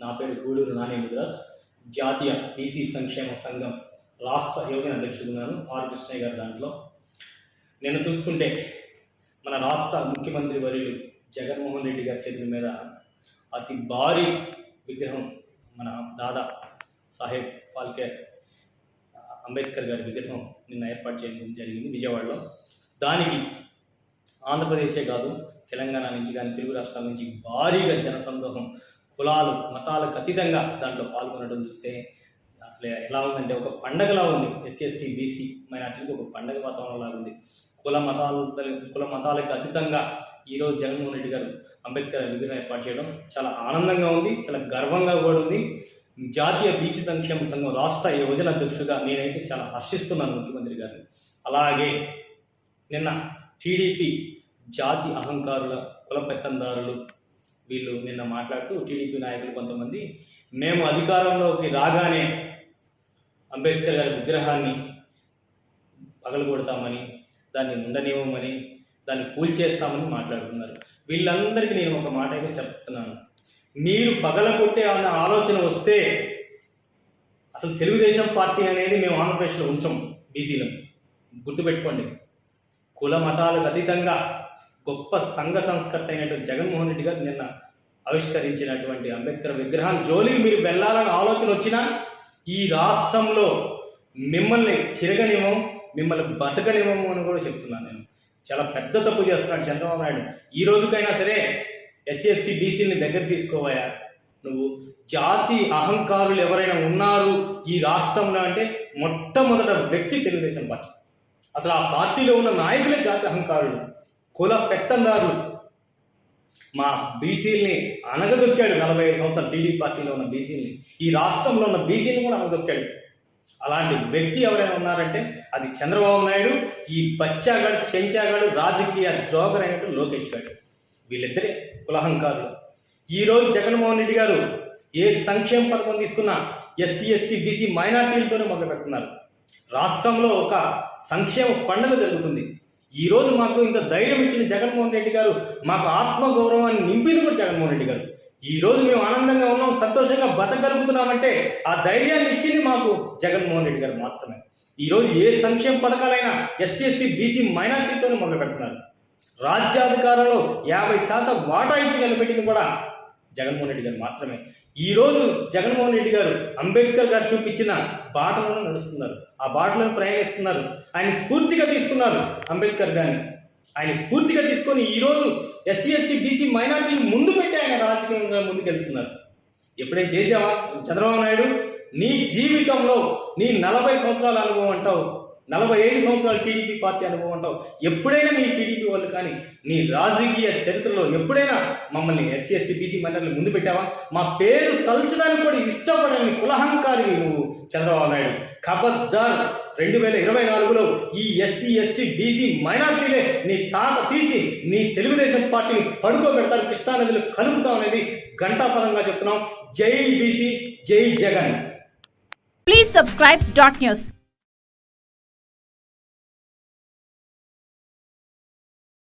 నా పేరు గూడూరు నాని ముద్రాజ్. జాతీయ బీసీ సంక్షేమ సంఘం రాష్ట్ర యోజన అధ్యక్షుడున్నాను ఆర్ కృష్ణయ్య గారు దాంట్లో. నేను చూసుకుంటే మన రాష్ట్ర ముఖ్యమంత్రి వర్యులు జగన్మోహన్ రెడ్డి గారి చేతుల మీద అతి భారీ విగ్రహం మన దాదా సాహెబ్ ఫాల్కే అంబేద్కర్ గారి విగ్రహం నిన్న ఏర్పాటు చేయడం జరిగింది విజయవాడలో. దానికి ఆంధ్రప్రదేశే కాదు తెలంగాణ నుంచి కానీ తెలుగు రాష్ట్రాల నుంచి భారీగా జనసందోహం కులాలు మతాలకు అతీతంగా దాంట్లో పాల్గొనడం చూస్తే అసలు ఎలా ఉందంటే ఒక పండగలా ఉంది. ఎస్సీ ఎస్టీ బీసీ మైనార్టీలకు ఒక పండగ వాతావరణం లాగా ఉంది. కుల మతాలు కుల మతాలకు అతీతంగా ఈరోజు జగన్మోహన్ రెడ్డి గారు అంబేద్కర్ విగ్రహం ఏర్పాటు చేయడం చాలా ఆనందంగా ఉంది చాలా గర్వంగా కూడా ఉంది. జాతీయ బీసీ సంక్షేమ సంఘం రాష్ట్ర యువజన అధ్యక్షుడిగా నేనైతే చాలా హర్షిస్తున్నాను ముఖ్యమంత్రి గారిని. అలాగే నిన్న టీడీపీ జాతి అహంకారుల కుల పెత్తందారులు వీళ్ళు నిన్న మాట్లాడుతూ టీడీపీ నాయకులు కొంతమంది మేము అధికారంలోకి రాగానే అంబేద్కర్ గారి విగ్రహాన్ని పగలగొడతామని దాన్ని ఉండనివ్వమని దాన్ని కూల్చేస్తామని మాట్లాడుతున్నారు. వీళ్ళందరికీ నేను ఒక మాట అయితే చెప్తున్నాను. మీరు పగలగొట్టే అన్న ఆలోచన వస్తే అసలు తెలుగుదేశం పార్టీ అనేది మేము ఆంధ్రప్రదేశ్లో ఉంచం బీసీలో. గుర్తుపెట్టుకోండి. కుల మతాలకు అతీతంగా గొప్ప సంఘ సంస్కర్త అయినటువంటి జగన్మోహన్ రెడ్డి గారు నిన్న ఆవిష్కరించినటువంటి అంబేద్కర్ విగ్రహం జోలికి మీరు వెళ్ళాలని ఆలోచన వచ్చినా ఈ రాష్ట్రంలో మిమ్మల్ని తిరగనివ్వం మిమ్మల్ని బతకనివ్వము అని కూడా చెప్తున్నాను నేను. చాలా పెద్ద తప్పు చేస్తున్నాడు చంద్రబాబు నాయుడు. ఈ రోజుకైనా సరే ఎస్సీ ఎస్టీ బీసీని దగ్గర తీసుకోవాయా? నువ్వు జాతి అహంకారులు ఎవరైనా ఉన్నారు ఈ రాష్ట్రంలో అంటే మొట్టమొదట వ్యక్తి తెలుగుదేశం పార్టీ. అసలు ఆ పార్టీలో ఉన్న నాయకులే జాతి అహంకారులు. కుల పెత్తందారులు. మా బీసీల్ని అనగదొక్కాడు నలభై ఐదు సంవత్సరాలు టీడీ పార్టీలో ఉన్న బీసీల్ని. ఈ రాష్ట్రంలో ఉన్న బీసీని కూడా అనగదొక్కాడు అలాంటి వ్యక్తి ఎవరైనా ఉన్నారంటే అది చంద్రబాబు నాయుడు ఈ బచ్చాగాడు చెంచాగాడు రాజకీయ జోకర్ అయినట్టు లోకేష్ గారు. వీళ్ళిద్దరే కులహంకారులు ఈరోజు జగన్మోహన్ రెడ్డి గారు ఏ సంక్షేమ పథకం తీసుకున్నా ఎస్సీ ఎస్టీ బీసీ మైనార్టీలతోనే మొదలు పెడుతున్నారు రాష్ట్రంలో ఒక సంక్షేమ పండుగ జరుగుతుంది. ఈ రోజు మాకు ఇంత ధైర్యం ఇచ్చిన జగన్మోహన్ రెడ్డి గారు మాకు ఆత్మగౌరవాన్ని నింపింది కూడా జగన్మోహన్ రెడ్డి గారు. ఈరోజు మేము ఆనందంగా ఉన్నాం సంతోషంగా బతకగలుగుతున్నామంటే ఆ ధైర్యాన్ని ఇచ్చింది మాకు జగన్మోహన్ రెడ్డి గారు మాత్రమే. ఈరోజు ఏ సంక్షేమ పథకాలైనా ఎస్సీ ఎస్టీ బీసీ మైనార్టీతోనే మొదలు పెడుతున్నారు రాజ్యాధికారంలో యాభై శాతం వాటా ఇచ్చి నిలబెట్టింది కూడా జగన్మోహన్ రెడ్డి గారు మాత్రమే. ఈ రోజు జగన్మోహన్ రెడ్డి గారు అంబేద్కర్ గారు చూపించిన బాటలను నడుస్తున్నారు. ఆ బాటలను ప్రయాణిస్తున్నారు. ఆయన స్ఫూర్తిగా తీసుకున్నారు అంబేద్కర్ గారిని. ఆయన స్ఫూర్తిగా తీసుకొని ఈరోజు ఎస్సీ ఎస్టీ బీసీ మైనార్టీని ముందు పెట్టి ఆయన రాజకీయంగా ముందుకెళ్తున్నారు. ఎప్పుడైనా చేసావా చంద్రబాబు నాయుడు నీ జీవితంలో నీ నలభై సంవత్సరాల అనుభవం అంటావు. నలభై ఐదు సంవత్సరాలు టీడీపీ పార్టీ అనుభవం అంటావు. ఎప్పుడైనా మీ టీడీపీ వాళ్ళు కానీ నీ రాజకీయ చరిత్రలో ఎప్పుడైనా మమ్మల్ని ఎస్సీ ఎస్టీ బీసీ మండలిని ముందు పెట్టావా? మా పేరు తలచడానికి కూడా ఇష్టపడని కులహంకారి నువ్వు చంద్రబాబు నాయుడు. ఖబర్దార్ రెండు వేల ఇరవై నాలుగులో ఈ ఎస్సీ ఎస్టీ బీసీ మైనార్టీలే నీ తాట తీసి నీ తెలుగుదేశం పార్టీని పడుకోబెడతారు. కృష్ణానదిలో కలుపుతాం అనేది ఘంటాపరంగా చెప్తున్నాం. జై బీసీ జై Jagan. Please subscribe dot news